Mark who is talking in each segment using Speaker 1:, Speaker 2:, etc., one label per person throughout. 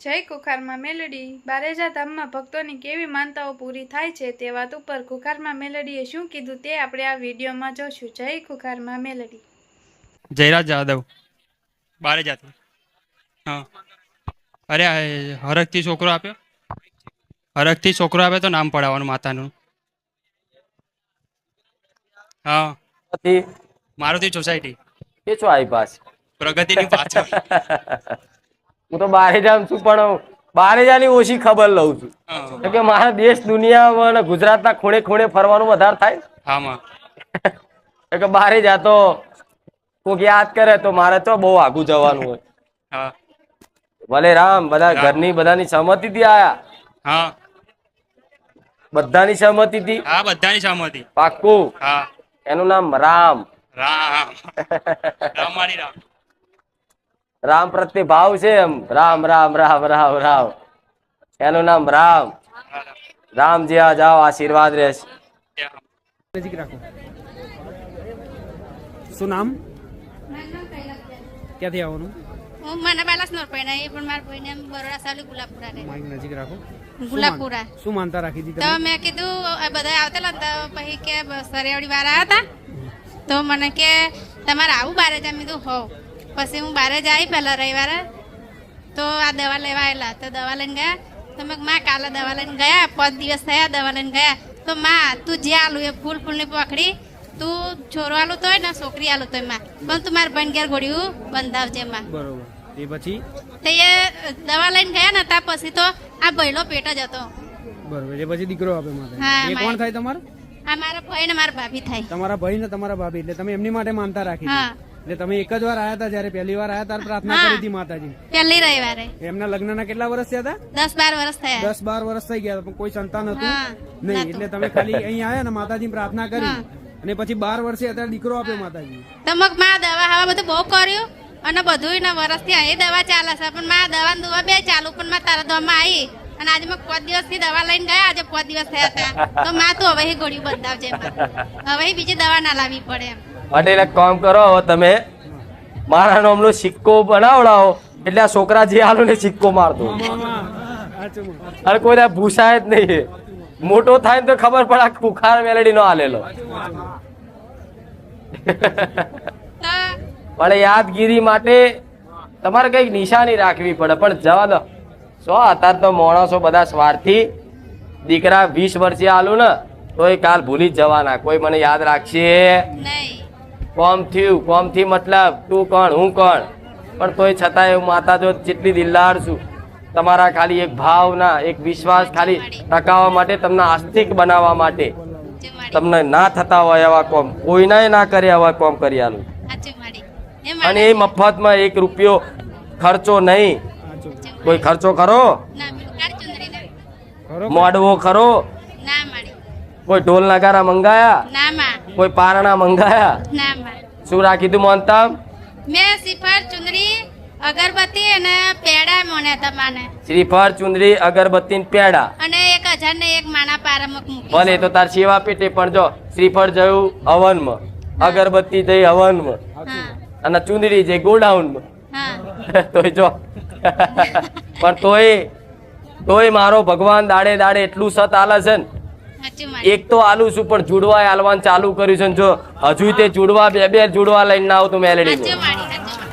Speaker 1: જય કુખારમાં મેલડી. બારેજા ધામમાં ભક્તોની કેવી માનતાઓ પૂરી થાય છે તે વાત ઉપર કુખારમાં મેલડીએ શું કીધું તે આપણે આ વિડીયોમાં જોશું. જય કુખારમાં મેલડી.
Speaker 2: જયરાજ જાદવ. બારેજા હા. અરે હરખથી છોકરો આપ્યો? હરખથી છોકરો આપ્યો તો નામ પડાવવાનું માતાનું. હા. મારુતિ? સોસાયટી.
Speaker 3: કે છો આઈ પાસ?
Speaker 2: પ્રગતિની પાછળ.
Speaker 3: હું તો બારે જામ છું પણ બારે જાની ઓછી ખબર લઉં છું. કે મારા દેશ દુનિયામાં અને ગુજરાતના ખૂણે ખૂણે ફરવાનું વધારે થાય. કે બારે જાતો કોઈક યાદ કરે તો મારે તો બહુ આગું જવાનું હોય. ભલે રામ બધા ઘરની બધાની સહમતીથી આયા.
Speaker 2: હા.
Speaker 3: બધાની સહમતીથી.
Speaker 2: હા બધાની સહમતી.
Speaker 3: પાક્કું. એનું નામ રામ.
Speaker 2: રામ. રામાણી રામ.
Speaker 3: રામ પ્રત્યે ભાવ છે એમ. રામ રામ રામ રામ રામ. એનું નામ રામ. રામ જ્યાં જાઓ આશીર્વાદ રહેશે.
Speaker 4: શું નામ? ક્યાંથી આવવાનું?
Speaker 5: હું મને પહેલા સ્નોર પહેરાય એ પણ મારા ભાઈને બરોડા સાલી ગુલાબપુરા રહે
Speaker 4: માઇક નજીક રાખો.
Speaker 5: ગુલાબપુરા.
Speaker 4: શું માનતા રાખી હતી
Speaker 5: તો મેં કીધું આ બધા આવતા પછી કે સરિયાવડી વાળા આવ્યા હતા. તો મને કે તમારે આવું બારે જામી કીધું હોવ. પછી હું બારે જઈ પહેલા રવિવારે. તો આ દવા લેવા આવેલા તો દવા લઈને ગયા. તો મેં માં કાલે દવા લઈને ગયા. પાંચ દિવસ થયા દવા લઈને ગયા. તો માં તું જે આલું એ ફૂલ ફૂલની પકડી તું છોરો આલું તોય ને છોકરી આલું તોયમાં. પણ તું મારા ભાઈ ઘેર ઘોડ્યું બંધાવજે માં.
Speaker 4: બરોબર. એ પછી?
Speaker 5: તે એ દવા લઈને ગયા ને ત્યાં પછી તો આ ભયલો પેટ જ હતો.
Speaker 4: બરોબર. એ પછી દીકરો આપે
Speaker 5: હા,
Speaker 4: એ કોણ થાય તમારો?
Speaker 5: આ મારા ભાઈ ને મારા ભાભી થાય.
Speaker 4: તમારા ભાઈ ને તમારા ભાભી. એટલે તમે એમની માટે માનતા રાખી
Speaker 5: હા.
Speaker 4: એટલે તમે એક જ વાર આયા હતા જયારે પહેલી વાર આયા ત્યારે પ્રાર્થના કરી હતી માતાજી.
Speaker 5: પહેલી રવિવારે.
Speaker 4: એમના લગ્નના કેટલા વર્ષ થયા હતા
Speaker 5: દસ બાર વર્ષ થયા.
Speaker 4: દસ બાર વર્ષ થઈ ગયા પણ કોઈ સંતાન હતું નહીં. એટલે તમે ખાલી અહીં આયા ને માતાજી પ્રાર્થના કરી અને પછી બાર વર્ષે અત્યારે દીકરો આપ્યો માતાજી
Speaker 5: તમકમાં દવા હવા બધું બહુ કર્યું અને બધું ના વર્ષથી અહીં દવા ચાલે છે. પણ માં દવા દવા બે ચાલુ પણ માં તારા દવામાં આવી અને આજે મેં પાંચ દિવસથી દવા લઈને ગયા આજે પાંચ દિવસ થયા હતા. તો માં તો હવે ગોળી બંધાવજે હવે બીજી દવા ના લાવવી પડે એમ.
Speaker 3: માટે એટલે કામ કરો, હવે તમે મારા નામનો સિક્કો બનાવડાવો. એટલે આ છોકરા જે આલો ને સિક્કો મારતો. અરે કોઈ ભૂસાય જ નહીં. મોટો થાય તો ખબર પડે આ બુખાર મેલેડી નો આલેલો પણ યાદગીરી માટે તમારે કંઈક નિશાની રાખવી પડે. પણ જવા દો. સો અત્યારે તો માણસો બધા સ્વાર્થી. દીકરા વીસ વર્ષે આલું ને તો એ કાલ ભૂલી જ જવાના. કોઈ મને યાદ રાખશે?
Speaker 5: નહીં.
Speaker 3: કોમ થયું. કોમથી મતલબ તું કોણ હું કોણ? પણ તોય છતાંય હું માતા જો જેટલી દિલદાર છું. તમારા ખાલી એક ભાવના એક વિશ્વાસ ખાલી ટકાવવા માટે તમને આસ્તિક બનાવવા માટે. તમને ના થતા હોય એવા કોમ. કોઈનાય ના કરે એવા કોમ કરી આલું
Speaker 5: સાચું માડી એ
Speaker 3: અને એ મફતમાં એક રૂપિયો ખર્ચો નહીં. કોઈ ખર્ચો ખરો? મોડવો ખરો? કોઈ ઢોલ નગારા મંગાયા? કોઈ પારણા મંગાયા? શું રાખી તું મોનતા
Speaker 5: મેં શ્રીફળ ચુંદડી અગરબત્તી અને પેડા મોને. તમાને
Speaker 3: શ્રીફળ ચુંદડી અગરબત્તી પેડા.
Speaker 5: અને એક હજાર ને એક માના પારમક મૂકી
Speaker 3: ભલે તો તાર સેવા પેટે પણ જો શ્રીફળ જયું હવનમાં. અગરબત્તી જઈ હવનમાં. અને ચુંદડી જઈ ગોડાઉનમાં. તોય જો. પણ તોય તોય મારો ભગવાન દાડે દાડે એટલું સત આલે છે ને એક તો આલું છું પણ જુડવા આલવાનું ચાલુ કર્યું છે જો હજુ તે જુડવા બે બે જુડવા લઈને આવું તું મેલેડી.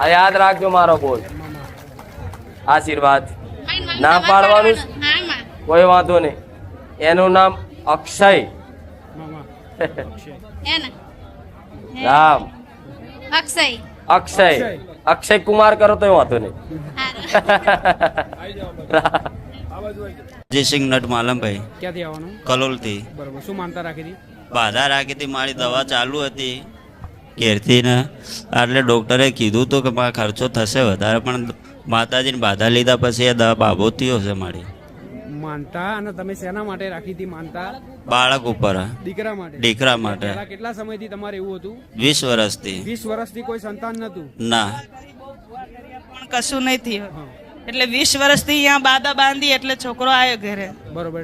Speaker 3: આ યાદ રાખજો મારો બોલ. આશીર્વાદ.
Speaker 5: નામ
Speaker 3: ના પાડવાનું કોઈ વાંધો નહીં. એનું નામ અક્ષય. રામ.
Speaker 5: અક્ષય.
Speaker 3: અક્ષય. અક્ષય કુમાર કરો તો વાંધો નહીં.
Speaker 6: જયસિંહ નટ માલમભાઈ.
Speaker 4: ક્યાંથી આવવાનું?
Speaker 6: કલોલથી.
Speaker 4: બરોબર. શું માનતા રાખી હતી?
Speaker 6: બાધા રાખી હતી. મારી દવા ચાલુ હતી. ઘેરથી ને એટલે ડૉક્ટરે કીધું હતું કે મારા ખર્ચો થશે વધારે પણ માતાજીને બાધા લીધા પછી એ દવા બાબો થયો છે મારી.
Speaker 4: માનતા અને તમે શેના માટે રાખી હતી માનતા?
Speaker 6: બાળક ઉપર.
Speaker 4: દીકરા માટે.
Speaker 6: દીકરા માટે.
Speaker 4: કેટલા સમયથી તમારે એવું હતું?
Speaker 6: વીસ વર્ષથી.
Speaker 4: વીસ વર્ષથી કોઈ સંતાન નતું
Speaker 6: ના.
Speaker 7: પણ કશું નહીં થયું. એટલે વીસ વર્ષથી અહીંયા બાદા બાંધી એટલે છોકરો આવ્યો ઘરે.
Speaker 4: બરોબર.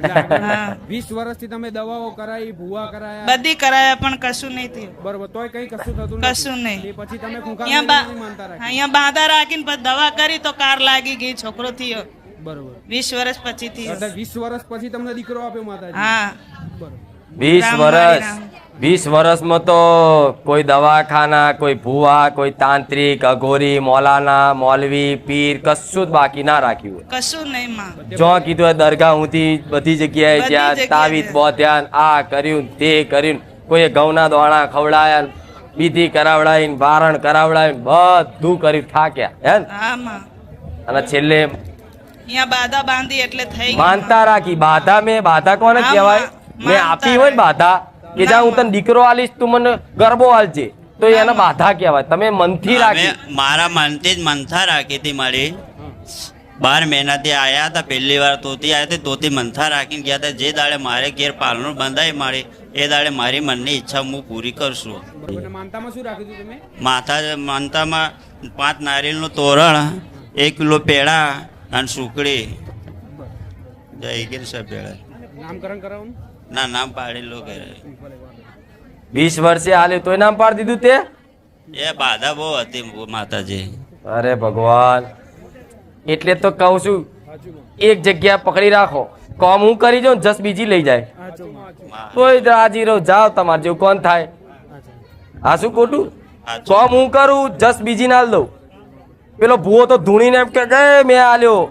Speaker 4: વીસ વર્ષથી તમે દવાઓ કરાવી ભૂવા કરાયા?
Speaker 7: બધી કરાયા પણ કશું નહીં થયું.
Speaker 4: બરોબર તોય કઈ કશું થતું
Speaker 7: કશું નહીં.
Speaker 4: પછી તમે
Speaker 7: અહીંયા બા
Speaker 4: મેળવીને માનતા રાખી.
Speaker 7: અહીંયા બાંધા રાખીને પછી દવા કરી તો કાર લાગી ગઈ છોકરો થયો.
Speaker 4: બરોબર.
Speaker 7: વીસ વર્ષ પછીથી
Speaker 4: એટલે વીસ વર્ષ પછી તમને દીકરો આપ્યો માતાજી?
Speaker 7: હા.
Speaker 4: બરોબર.
Speaker 3: વીસ વર્ષ. વીસ વર્ષમાં તો કોઈ દવાખાના કોઈ ભુવા કોઈ તાંત્રિક અઘોરી મોલાના મોલવી પીર કશું જ બાકી ના રાખ્યું.
Speaker 7: કશું નહીં માં.
Speaker 3: જો કીધું હોય દરગાહ ઊંધી બધી જગ્યાએ જ્યાં તાવીત બોધ્યાન આ કર્યું તે કર્યું કોઈ ઘઉંના દોણા ખવડાયા બીધી કરાવડાવીને વારણ કરાવડાવીને બધું કર્યું થાક્યા હે અને છેલ્લે
Speaker 7: બાધા બાંધી એટલે થઈ
Speaker 3: માનતા રાખી. બાધા મેં બાધા કોને કહેવાય?
Speaker 7: મેં
Speaker 3: આપી હોય બાધા. કે જા હું તને દીકરો આલીશ તું મને ગરબો આલજે. તો એને બાધા કહેવાય. તમે મનથી રાખી.
Speaker 6: મારા મનથી જ મનથા રાખી હતી મારી. બાર મહિનાથી આયા હતા પહેલી વાર તોતી આવ્યા હતી તોતી મનથા રાખીને ગયા હતા. જે દાડે મારે ઘેર પાલનું બંધાય મારે એ દાડે મારી મનની ઈચ્છા હું પૂરી કરશું.
Speaker 4: બરોબર અને માનતામાં શું રાખ્યું હતું તમે?
Speaker 6: માથા માનતામાં પાંચ નારિયેળનું તોરણ એક કિલો પેડા અને સુકડી જય ગીર સાહેબ પેડા.
Speaker 4: નામકરણ કરાવવાનું
Speaker 6: ના નામ પાડેલો કરે
Speaker 3: વીસ વર્ષે હાલ્યું તોય નામ પાડી દીધું તે?
Speaker 6: એ બાધા બહુ હતી માતાજી.
Speaker 3: અરે ભગવાન. એટલે તો કહું છું એક જગ્યા પકડી રાખો. કોમ હું કરી જાઉં જસ બીજી લઈ જાય. તોય રાજી રહો જાઓ તમારે જેવું કોણ થાય? આ શું ખોટું? કોમ હું કરું જસ બીજી ના દઉં. પેલો ભૂવો તો ધૂણીને એમ કે ગયે મેં આલ્યો.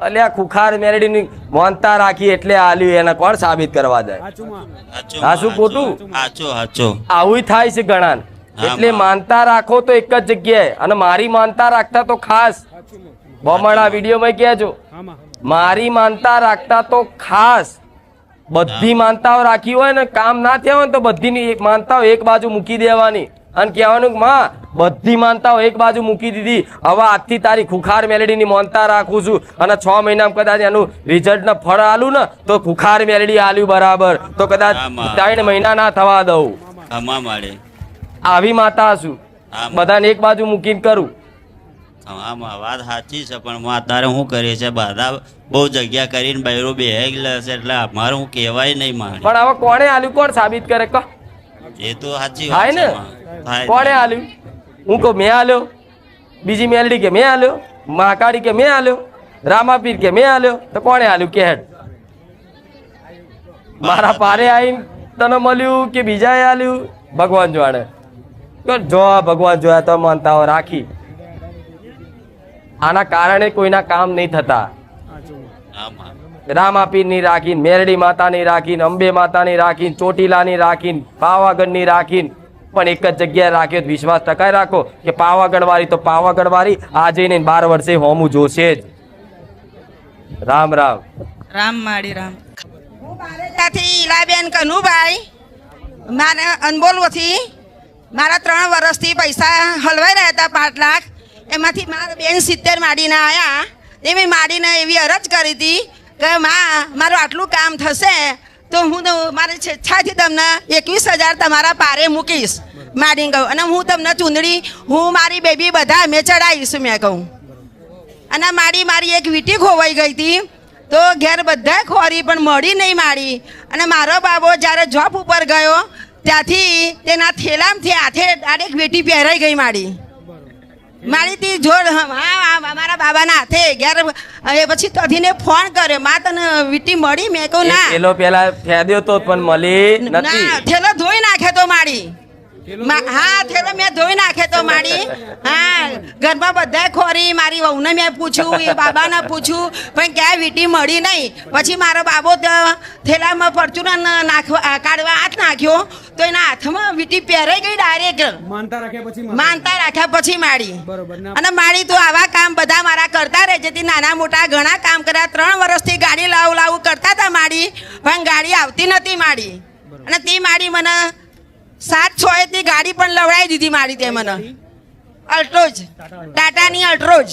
Speaker 3: અલ્યા ખુખાર મેરડીની મોનતા રાખી એટલે આલ્યું એને કોણ સાબિત કરવા જાય
Speaker 4: સાચું
Speaker 3: આ શું ખોટું?
Speaker 6: હાચું હાચું
Speaker 3: આવું થાય છે ઘણા એટલે માનતા રાખો તો એક જ જગ્યાએ. અને મારી માનતા રાખતા તો ખાસ. બમણા વિડીયોમાં કહેજો. મારી માનતા રાખતા તો ખાસ. બધી માનતાઓ રાખી હોય ને કામ ના થયા હોય ને તો બધીની એક માનતાઓ એક બાજુ મૂકી દેવાની. અને કહેવાનું કે માં બધી માનતાઓ એક બાજુ મૂકી દીધી. હવે આજથી તારી ખુખાર મેલેડીની માનતા રાખું છું. અને છ મહિનામાં કદાચ એનું રિઝલ્ટ ફળ આલું ને તો ખુખાર મેલેડી આલ્યું બરાબર. તો કદાચ ત્રણ મહિના ના થવા દઉં. આવી માતા છું. બધાને એક બાજુ મૂકીને કરું.
Speaker 6: આમાં વાત સાચી છે પણ હું અત્યારે શું કરીએ છે બધા બહુ જગ્યા કરીને બૈરો બે છે એટલે અમારે હું કહેવાય નહીં મારે
Speaker 3: પણ હવે કોણે આલ્યું? કોણ સાબિત કરે? કહો
Speaker 6: એ તો સાચી
Speaker 3: થાય ને? કોણે. આલ્યું? હું કહું મેં આલ્યો. બીજી મેલડી કે મેં આલ્યો. મહાકાળી કે મેં આલ્યો. રામાપીર કે મેં આલ્યો. તો કોણે આલ્યું? કે હેડ. મારા પારે આવીને તને મળ્યું કે બીજાએ આલ્યું? ભગવાન જોડે. જો ભગવાન જોયા તો માનતાઓ રાખી. આના કારણે કોઈના કામ નહીં થતા.
Speaker 6: આમાં.
Speaker 3: રામાપીરની રાખીને, મેરડી માતાની રાખીને, અંબે માતાની રાખીને, ચોટીલાની રાખીને, પાવાગઢની રાખીને. પણ એક જ જગ્યાએ રાખ્યો વિશ્વાસ ટકાઈ રાખો કે પાવાગઢ વાળી તો પાવાગઢ વાળી આ જઈને બાર વર્ષે હોમું જોશે જ. રામ રામ.
Speaker 7: રામ માળી રામ.
Speaker 8: ઈલાબેન કનુભાઈ, મારે અનબોલવથી મારા ત્રણ વર્ષથી પૈસા હલવાઈ રહ્યા હતા પાંચ લાખ. એમાંથી મારા બેન સિત્તેર માડીને આવ્યા તે મેં માડીને એવી અરજ કરી હતી કે માં, મારું આટલું કામ થશે તો હું મારી સ્વેચ્છાથી તમને એકવીસ હજાર તમારા પારે મૂકીશ. માડીને કહું. અને હું તમને ચૂંદડી, હું મારી બેબી બધા મેં ચડાવીશ, મેં કહું. અને મારી મારી એક વીંટી ખોવાઈ ગઈ હતી. તો ઘેર બધા ખોરી, પણ મળી નહીં મારી અને મારો બાબો જ્યારે જોબ ઉપર ગયો, ત્યાંથી તેના થેલામથી હાથે ડાયરેક્ટ વીંટી પહેરાઈ ગઈ મારી મારી તી જોડ હા મારા બાબાના હાથે ઘેર એ પછી તથીને ફોન કર્યો. માં તને વીટી મળી? મેં કહું ના.
Speaker 3: પેલો પેલા ફેદ્યો તો પણ મળી
Speaker 8: ના
Speaker 3: નથી.
Speaker 8: થેલો ધોઈ નાખે તો માડી હા થેલો મેં ધોઈ નાખે તો માડી હા ઘરમાં બધા ખોરી મારી વહુને મેં પૂછ્યું એ બાબાને પૂછ્યું પણ ક્યાંય વીટી મળી નહીં. પછી મારો બાબો થેલામાં પરચુરણ નાખવા કાઢવા હાથ નાખ્યો. તો એના હાથમાં વીટી પહેરાઈ ગઈ ડાયરેક્ટ
Speaker 4: માનતા રાખ્યા પછી
Speaker 8: માનતા રાખ્યા પછી માડી
Speaker 4: બરોબર.
Speaker 8: અને માડી તું આવા કામ બધા મારા કરતા રહે જેથી નાના મોટા ઘણા કામ કર્યા. ત્રણ વર્ષથી ગાડી લાવું લાવું કરતા હતા માડી પણ ગાડી આવતી નથી માડી અને તે માડી મને સાત છ એ ગાડી પણ લવડાવી દીધી મારી તે મને. અલ્ટ્રોજ. ટાટાની અલ્ટ્રોજ.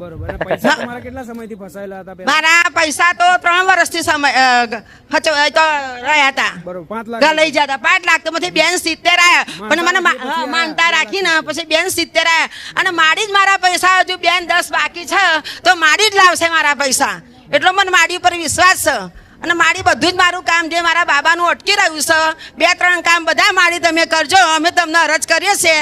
Speaker 4: બરોબર. પૈસા તમારા કેટલા સમયથી ફસાયેલા હતા
Speaker 8: મારા પૈસા તો ત્રણ વર્ષથી સમય તો રહ્યા હતા.
Speaker 4: બરોબર પાંચ લાખ
Speaker 8: લઈ જતા. પાંચ લાખ તો પછી બેન સિત્તેર આવ્યા પણ મને માનતા રાખીને પછી બેન સિત્તેર આવ્યા અને મારી જ મારા પૈસા હજુ બેન દસ બાકી છે. તો મારી જ લાવશે મારા પૈસા. એટલો મને મારી ઉપર વિશ્વાસ છે. અને મારી બધું જ મારું કામ જે મારા બાબાનું અટકી રહ્યું છે. બે ત્રણ કામ બધા મારી તમે કરજો. અમે તમને અરજ કરીએ છીએ.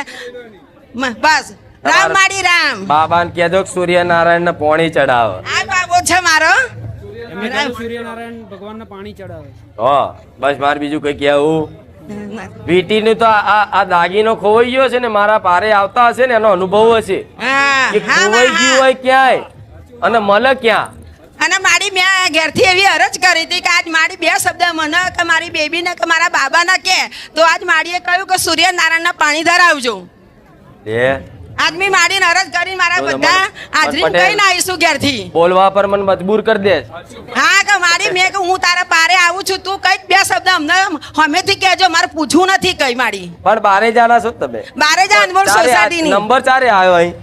Speaker 8: બસ. રામ માડી રામ.
Speaker 3: બાબાને કહેજો કે સૂર્યનારાયણ ને પોણી ચડાવે.
Speaker 8: આ બાબો છે મારો.
Speaker 4: સૂર્યનારાયણ ભગવાનને પાણી ચડાવે
Speaker 3: હા બસ મારે બીજું કઈ કેવું વીટી નું તો આ આ દાગીનો ખોવાઈ ગયો છે ને મારા પારે આવતા હશે ને એનો અનુભવ હશે.
Speaker 8: હા
Speaker 3: કે ખોવાઈ ગયું હોય ક્યાંય? અને મળે ક્યાં?
Speaker 8: અને મારી મેં ઘેરથી એવી અરજ કરી હતી કે આજ મારી બે શબ્દ મને કે મારી બેબીને કે મારા બાબાને કે તો આજ માડીએ કહ્યું કે સૂર્યનારાયણના પાણી ધરાવજો.
Speaker 3: એ
Speaker 8: આજ મારી નરજ કરી મારા બધા. હાજરી
Speaker 3: કઈ
Speaker 8: ના આવીશું ઘેરથી?
Speaker 3: બોલવા પર મને મજબૂર કરી દે
Speaker 8: હા કે મારી મેં કે હું તારા પારે આવું છું. તું કઈ બે શબ્દ અમને હમેથી કહેજો મારે પૂછવું નથી કઈ મારી.
Speaker 3: પણ બારે જાના છો તમે.
Speaker 8: બારે જા અનમોલ
Speaker 3: સોસાયટી
Speaker 8: ની
Speaker 3: નંબર ચારે આવ્યો અહીં.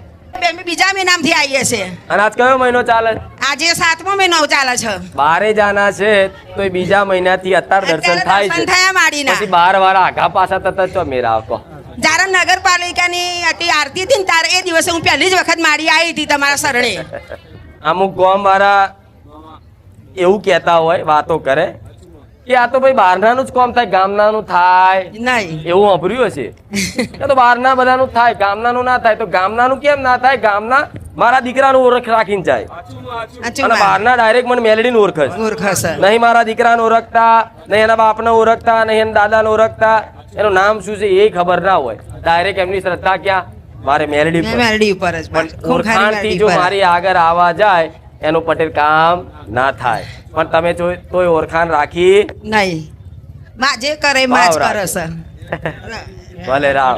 Speaker 8: બીજા મહિનામાંથી આવીએ છે.
Speaker 3: અને આજ કયો મહિનો ચાલે?
Speaker 8: આજે સાતમો મહિનો ચાલે છે.
Speaker 3: બારે જાના છે તો બીજા મહિનાથી અત્યાર દર્શન
Speaker 8: અત્યારે
Speaker 3: થાય છે.
Speaker 8: થયા માડીના.
Speaker 3: પછી બાર વાળા આઘા પાછા તતા ચો મેરા આવતો
Speaker 8: જ્યારે નગરપાલિકાની હતી આરતી હતી ને ત્યારે એ દિવસે હું પહેલી જ વખત મારી આવી હતી તમારા શરણે.
Speaker 3: અમુક ગામ વાળા એવું કહેતા હોય વાતો કરે કે આ તો ભાઈ બહારનાનું જ કોમ થાય ગામનાનું થાય.
Speaker 8: નહીં.
Speaker 3: એવું વાપર્યું હશે. કે તો બહારના બધાનું થાય ગામનાનું ના થાય. તો ગામનાનું કેમ ના થાય? ગામના મારા દીકરાનું ઓળખ રાખીને જાય. અને. બહારના ડાયરેક્ટ મને મેલડીને ઓળખ
Speaker 8: મૂર્ખ
Speaker 3: નહીં મારા દીકરાને ઓળખતા નહીં એના બાપને ઓળખતા નહીં એના દાદાને ઓળખતા. એનું નામ શું છે એ ખબર ના હોય. ડાયરેક્ટ એમની શ્રદ્ધા ક્યાં? મારે મેલડી
Speaker 8: મેલડી ઉપર જ
Speaker 3: ઓળખાણથી જો મારી આગળ આવવા જાય એનું પટેલ કામ ના થાય. પણ તમે જો તોય ઓળખાણ રાખી.
Speaker 8: નહીં. માં જે કરે માં જ કરે.
Speaker 3: ભલે રામ